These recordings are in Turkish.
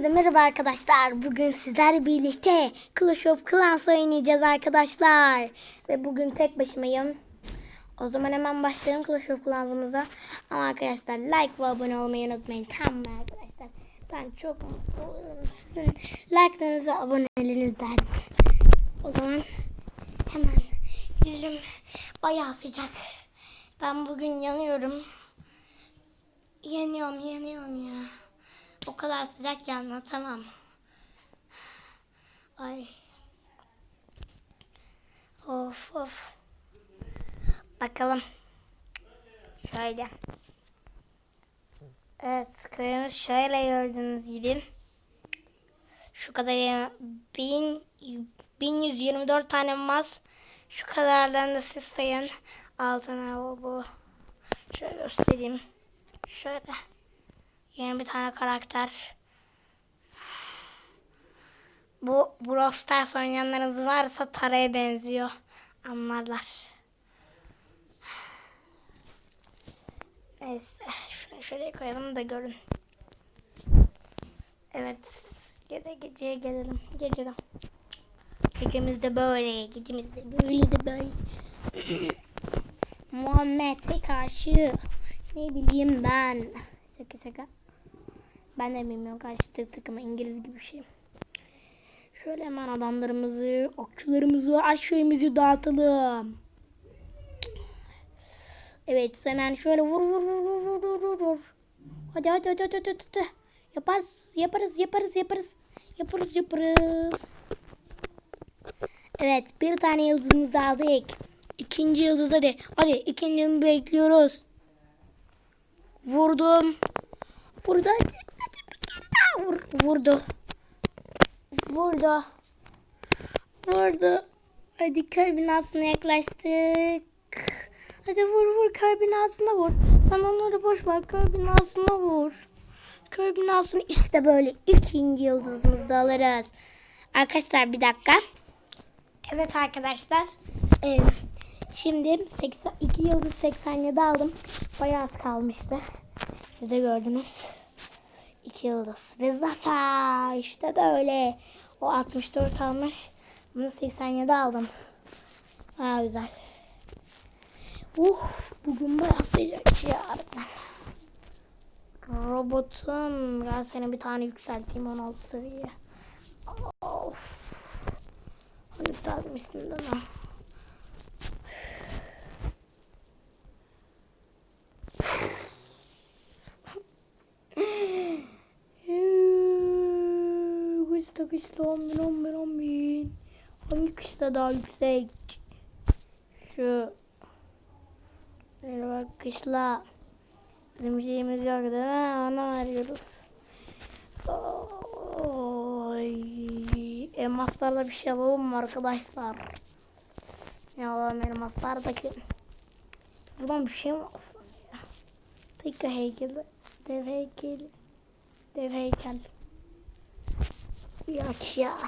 Hepinize merhaba arkadaşlar. Bugün sizlerle birlikte Clash of Clans oynayacağız arkadaşlar. Ve bugün tek başımayım. O zaman hemen başlayalım Clash of Clans'ımıza. Ama arkadaşlar like ve abone olmayı unutmayın. Tamam arkadaşlar? Ben çok mutlu oluyorum. Sizin like'larınızı abonelerinizden. O zaman hemen gidelim. Bayağı sıcak. Ben bugün yanıyorum. Yanıyorum, yanıyorum ya. O kadar sıcak ki anlatamam. Ay. Of of. Bakalım. Şöyle. Evet, köyümüz şöyle gördüğünüz gibi. Şu kadar ya- bin, 1124 tane mas. Şu kadardan da siz sayın. Altına bu. Şöyle göstereyim. Şöyle. Yeni bir tane karakter. Bu Brawl Stars oynayanlarınız varsa Tara'ya benziyor. Anlarlar. Neyse. Şunu şuraya koyalım da görün. Evet. Gece geceye gelelim. Geceden. Gecemiz de böyle. Gecemiz de böyle de böyle. Muhammed'e karşı ne bileyim ben. Şaka şaka. Ben de bilmiyorum karşıtı takımı İngiliz gibi bir şey. Şöyle hemen adamlarımızı, okçularımızı, aşçıyımızı dağıtalım. Evet hemen şöyle vur vur vur vur vur vur vur. Hadi hadi hadi hadi hadi hadi. hadi. Yaparız yaparız yaparız yaparız. Yaparız yaparız. Evet bir tane yıldızımızı aldık. İkinci yıldız hadi. Hadi ikincimi bekliyoruz. Vurdum. Vurdu hadi vur. Vurdu. Vurdu. Vurdu. Hadi köy binasına yaklaştık. Hadi vur vur köy binasına vur. Sen onları boş ver köy binasına vur. Köy binasını işte böyle ikinci yıldızımızı da alırız. Arkadaşlar bir dakika. Evet arkadaşlar. Ee, şimdi 80, 2 yıldız 87 aldım. Bayağı az kalmıştı. Siz de gördünüz. 2 yıldız. Ve zafer. İşte böyle. O 64 almış. Bunu 87 aldım. Bayağı güzel. Uh, bugün bayağı sıcak ya. Robotum. Gel seni bir tane yükselteyim 16 seviye. Of. Yükseltmişsin değil mi? Kışta daha yüksek? Şu. Merhaba kışla. Bizim şeyimiz yok değil mi? Ona veriyoruz. Oy. Elmaslarla bir şey alalım mı arkadaşlar? Ne alalım elmaslardaki? Buradan bir şey mi alsam ya? Tıkka heykeli. Dev heykeli. Dev heykel. Yok ya.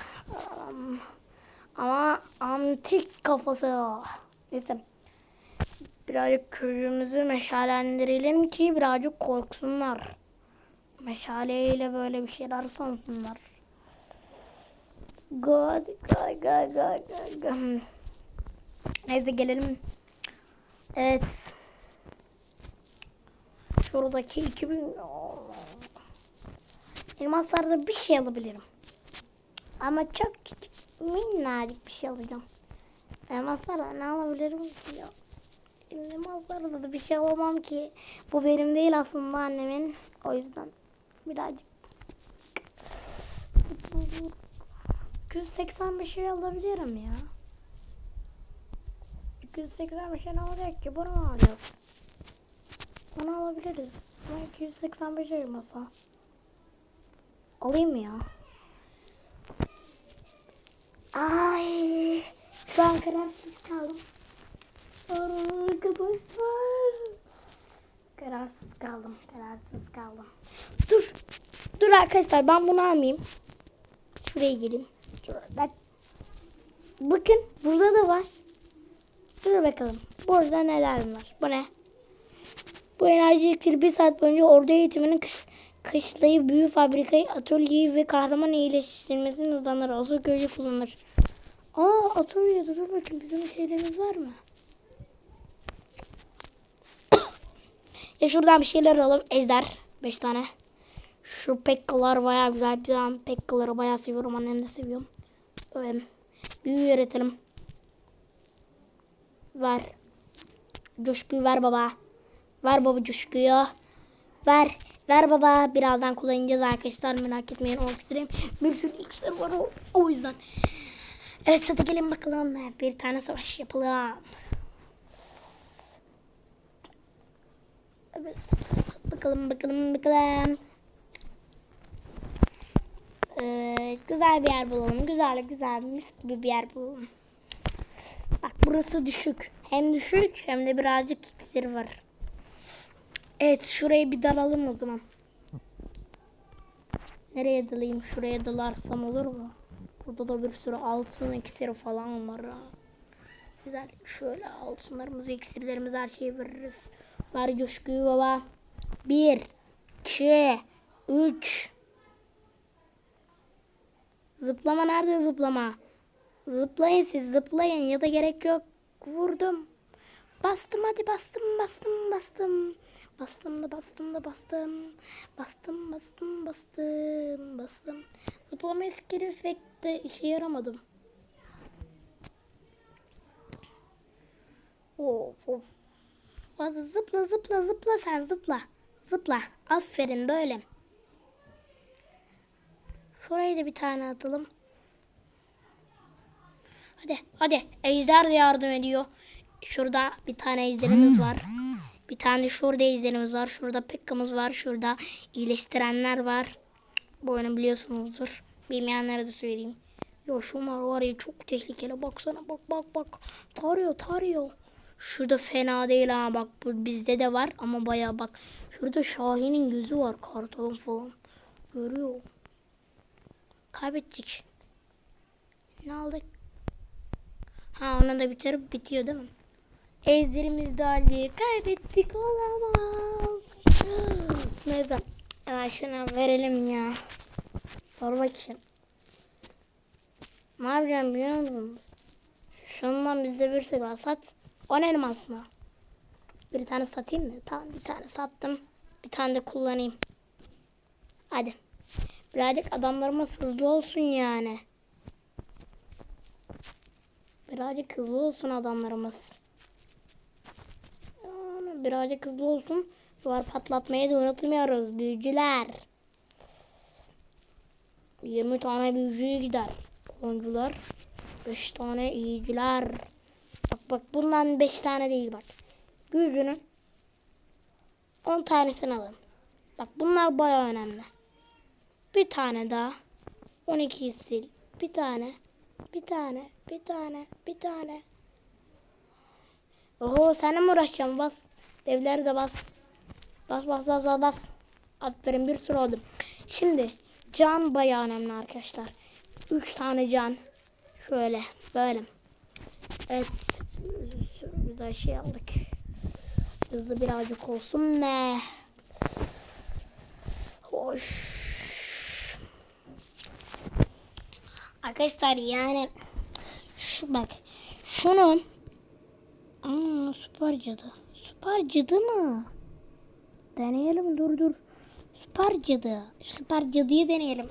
Um, ama antik kafası. Neyse. Birazcık köyümüzü meşalendirelim ki birazcık korksunlar. Meşaleyle böyle bir şeyler sansınlar. God, God, God, God, God, God. Neyse gelelim. Evet. Şuradaki 2000 elmaslarda bir şey alabilirim. Ama çok küçük minnacık bir şey alacağım. Elmaslarla ne alabilirim ki ya? Elmaslarla da bir şey alamam ki. Bu benim değil aslında annemin. O yüzden birazcık 285 şey alabilirim ya. 285 ne olacak ki? Bunu mu alacağız? Bunu alabiliriz. Ama 285 masa. Alayım mı ya? Ay, şu an kararsız kaldım. Arkadaşlar. Kararsız kaldım, kararsız kaldım. Dur, dur arkadaşlar ben bunu almayayım. Şuraya gireyim. Şurada. Bakın burada da var. Dur bakalım. Burada neler var? Bu ne? Bu enerji iksiri bir saat boyunca ordu eğitiminin kıs Kışlayı, büyü fabrikayı, atölyeyi ve kahraman iyileştirmesini hızlanır. Asıl köyce kullanılır. Aa atölye dur bakayım bizim şeylerimiz var mı? ya şuradan bir şeyler alalım. Ejder. 5 tane. Şu pekkalar baya güzel. Ben pekkaları baya seviyorum. Annem de seviyorum. Öyle. Büyü üretelim. Ver. Coşkuyu ver baba. Ver baba coşkuyu. Ver. Ver baba. Birazdan kullanacağız arkadaşlar. Merak etmeyin. O iksirim. Bir sürü iksir var o, o yüzden. Evet hadi gelin bakalım. Bir tane savaş yapalım. Evet. Bakalım bakalım bakalım. Ee, güzel bir yer bulalım. Güzel güzel mis gibi bir yer bulalım. Bak burası düşük. Hem düşük hem de birazcık iksir var. Evet şuraya bir dalalım o zaman. Nereye dalayım? Şuraya dalarsam olur mu? Burada da bir sürü altın iksiri falan var. Güzel. Şöyle altınlarımızı, iksirlerimizi her şeyi veririz. Ver coşkuyu baba. Bir, iki, üç. Zıplama nerede zıplama? Zıplayın siz zıplayın ya da gerek yok. Vurdum. Bastım hadi bastım bastım bastım. Bastım da bastım da bastım. Bastım bastım bastım bastım. Zıplama skill efekti işe yaramadım. Of of. Fazla zıpla zıpla zıpla sen zıpla. Zıpla. Aferin böyle. Şuraya da bir tane atalım. Hadi hadi. Ejder de yardım ediyor. Şurada bir tane ejderimiz var. Bir tane şurada ejderimiz var. Şurada pekkamız var. Şurada iyileştirenler var. Bu oyunu biliyorsunuzdur. Bilmeyenlere de söyleyeyim. Ya şunlar var ya çok tehlikeli. Baksana bak bak bak. Tarıyor tarıyor. Şurada fena değil ha bak bu bizde de var ama baya bak. Şurada Şahin'in gözü var kartalın falan. Görüyor. Kaybettik. Ne aldık? Ha onu da bitirip bitiyor değil mi? Ezdirimiz de Kaybettik olamaz. Neyse. Hemen şuna verelim ya. Sor bakayım. Ne yapacağım biliyor musunuz? Şundan bizde bir sürü. Sat. 10 elmas mı? Bir tane satayım mı? Tamam bir tane sattım. Bir tane de kullanayım. Hadi. Birazcık adamlarımız hızlı olsun yani. Birazcık hızlı olsun adamlarımız. Birazcık hızlı olsun. Duvar patlatmayı da unutmuyoruz büyücüler. 20 tane büyücüye gider. Oyuncular. 5 tane iyiciler. Bak bak bundan 5 tane değil bak. Büyücünün 10 tanesini alın. Bak bunlar baya önemli. Bir tane daha. 12'yi sil. Bir tane. Bir tane. Bir tane. Bir tane. Oho seninle mi uğraşacağım? Bas. Devleri de bas. Bas bas bas bas bas. Aferin bir sürü oldu. Şimdi can bayağı önemli arkadaşlar. 3 tane can. Şöyle böyle. Evet. Bir daha şey aldık. Hızlı birazcık olsun ne? Hoş. Arkadaşlar yani şu bak şunun Aa, süper cadı. Süper cadı mı? Deneyelim dur dur. Süper cadı. Süper cadıyı deneyelim.